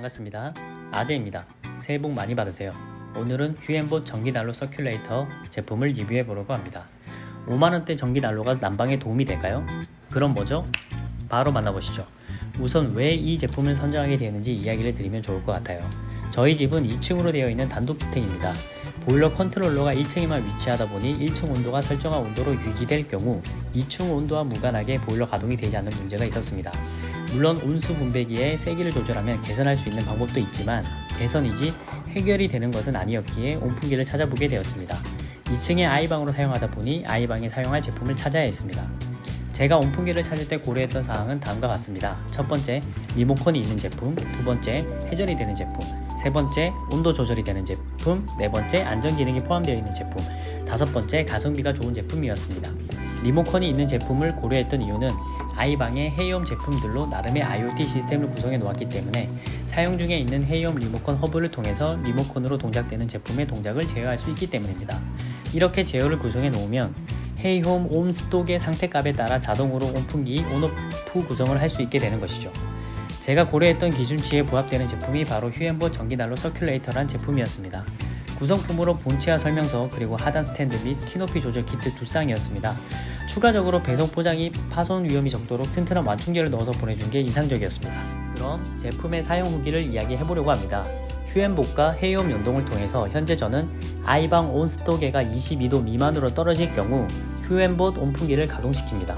반갑습니다. 아재입니다. 새해 복 많이 받으세요. 오늘은 휴앤봇 전기난로 서큘레이터 제품을 리뷰해 보려고 합니다. 5만원대 전기난로가 난방에 도움이 될까요? 그럼 뭐죠? 바로 만나보시죠. 우선 왜 이 제품을 선정하게 되었는지 이야기를 드리면 좋을 것 같아요. 저희 집은 2층으로 되어 있는 단독주택입니다. 보일러 컨트롤러가 1층에만 위치하다 보니 1층 온도가 설정한 온도로 유지될 경우 2층 온도와 무관하게 보일러 가동이 되지 않는 문제가 있었습니다. 물론 온수 분배기의 세기를 조절하면 개선할 수 있는 방법도 있지만 개선이지 해결이 되는 것은 아니었기에 온풍기를 찾아보게 되었습니다. 2층의 아이방으로 사용하다 보니 아이방에 사용할 제품을 찾아야 했습니다. 제가 온풍기를 찾을 때 고려했던 사항은 다음과 같습니다. 첫 번째, 리모컨이 있는 제품, 두 번째, 회전이 되는 제품, 세 번째, 온도 조절이 되는 제품, 네 번째, 안전 기능이 포함되어 있는 제품, 다섯 번째, 가성비가 좋은 제품이었습니다. 리모컨이 있는 제품을 고려했던 이유는 아이방의 헤이홈 제품들로 나름의 IoT 시스템을 구성해 놓았기 때문에 사용 중에 있는 헤이홈 리모컨 허브를 통해서 리모컨으로 동작되는 제품의 동작을 제어할 수 있기 때문입니다. 이렇게 제어를 구성해 놓으면 헤이홈 온스톡의 상태값에 따라 자동으로 온풍기 온오프 구성을 할 수 있게 되는 것이죠. 제가 고려했던 기준치에 부합되는 제품이 바로 휴앤보 전기난로 서큘레이터란 제품이었습니다. 구성품으로 본체와 설명서 그리고 하단 스탠드 및 키높이 조절 키트 두 쌍이었습니다. 추가적으로 배송 포장이 파손 위험이 적도록 튼튼한 완충제를 넣어서 보내준 게 인상적이었습니다. 그럼 제품의 사용 후기를 이야기해 보려고 합니다. 휴앤복과 헤이홈 연동을 통해서 현재 저는 아이방 온스톡계가 22도 미만으로 떨어질 경우 휴앤봇 온풍기를 가동시킵니다.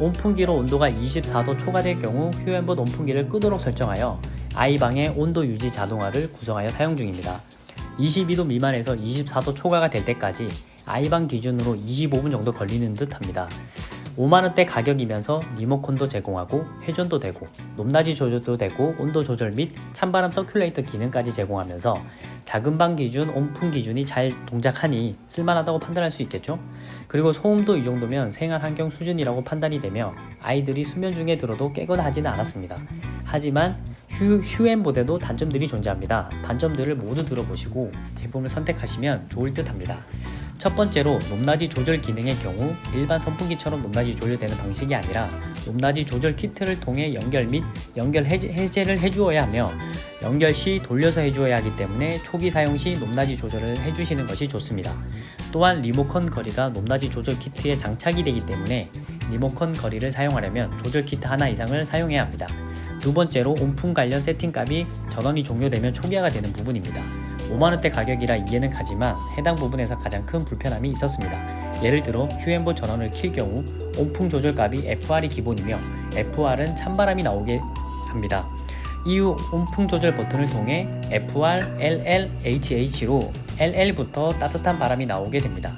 온풍기로 온도가 24도 초과될 경우 휴앤봇 온풍기를 끄도록 설정하여 아이방의 온도 유지 자동화를 구성하여 사용 중입니다. 22도 미만에서 24도 초과가 될 때까지 아이방 기준으로 25분 정도 걸리는 듯 합니다. 5만원대 가격이면서 리모컨도 제공하고 회전도 되고 높낮이 조절도 되고 온도 조절 및 찬바람 서큘레이터 기능까지 제공하면서 작은 방 기준, 온풍 기준이 잘 동작하니 쓸만하다고 판단할 수 있겠죠? 그리고 소음도 이 정도면 생활 환경 수준이라고 판단이 되며 아이들이 수면 중에 들어도 깨거나 하지는 않았습니다. 하지만 휴, 휴앤보드에도 단점들이 존재합니다. 단점들을 모두 들어보시고 제품을 선택하시면 좋을 듯 합니다. 첫 번째로 높낮이 조절 기능의 경우 일반 선풍기처럼 높낮이 조절되는 방식이 아니라 높낮이 조절 키트를 통해 연결 및 연결 해제, 해제 를 해주어야 하며 연결 시 돌려서 해주어야 하기 때문에 초기 사용 시 높낮이 조절을 해주시는 것이 좋습니다. 또한 리모컨 거리가 높낮이 조절 키트에 장착이 되기 때문에 리모컨 거리를 사용하려면 조절 키트 하나 이상을 사용해야 합니다. 두 번째로 온풍 관련 세팅값이 전원이 종료되면 초기화가 되는 부분입니다. 5만원대 가격이라 이해는 가지만 해당 부분에서 가장 큰 불편함이 있었습니다. 예를 들어 휴앤보 전원을 킬 경우 온풍 조절값이 FR이 기본이며 FR은 찬바람이 나오게 합니다. 이후 온풍 조절 버튼을 통해 FR, LL, HH로 LL부터 따뜻한 바람이 나오게 됩니다.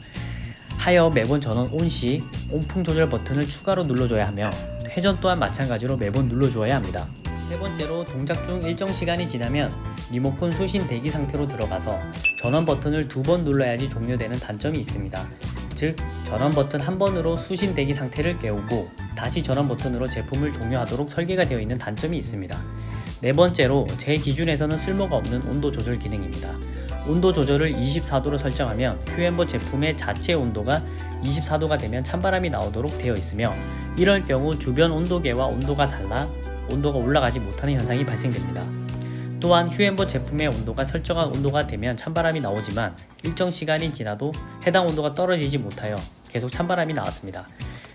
하여 매번 전원 온 시 온풍 조절 버튼을 추가로 눌러줘야 하며 회전 또한 마찬가지로 매번 눌러주어야 합니다. 세 번째로 동작 중 일정 시간이 지나면 리모컨 수신 대기 상태로 들어가서 전원 버튼을 두 번 눌러야지 종료되는 단점이 있습니다. 즉 전원 버튼 한 번으로 수신 대기 상태를 깨우고 다시 전원 버튼으로 제품을 종료하도록 설계가 되어 있는 단점이 있습니다. 네 번째로 제 기준에서는 쓸모가 없는 온도 조절 기능입니다. 온도 조절을 24도로 설정하면 휴앤버 제품의 자체 온도가 24도가 되면 찬바람이 나오도록 되어 있으며 이럴 경우 주변 온도계와 온도가 달라 온도가 올라가지 못하는 현상이 발생됩니다. 또한 휴앤버 제품의 온도가 설정한 온도가 되면 찬바람이 나오지만 일정 시간이 지나도 해당 온도가 떨어지지 못하여 계속 찬바람이 나왔습니다.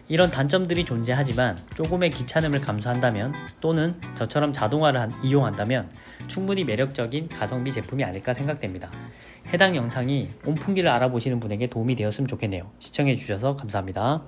이런 단점들이 존재하지만 조금의 귀찮음을 감수한다면 또는 저처럼 자동화를 한- 이용한다면 충분히 매력적인 가성비 제품이 아닐까 생각됩니다. 해당 영상이 온풍기를 알아보시는 분에게 도움이 되었으면 좋겠네요. 시청해주셔서 감사합니다.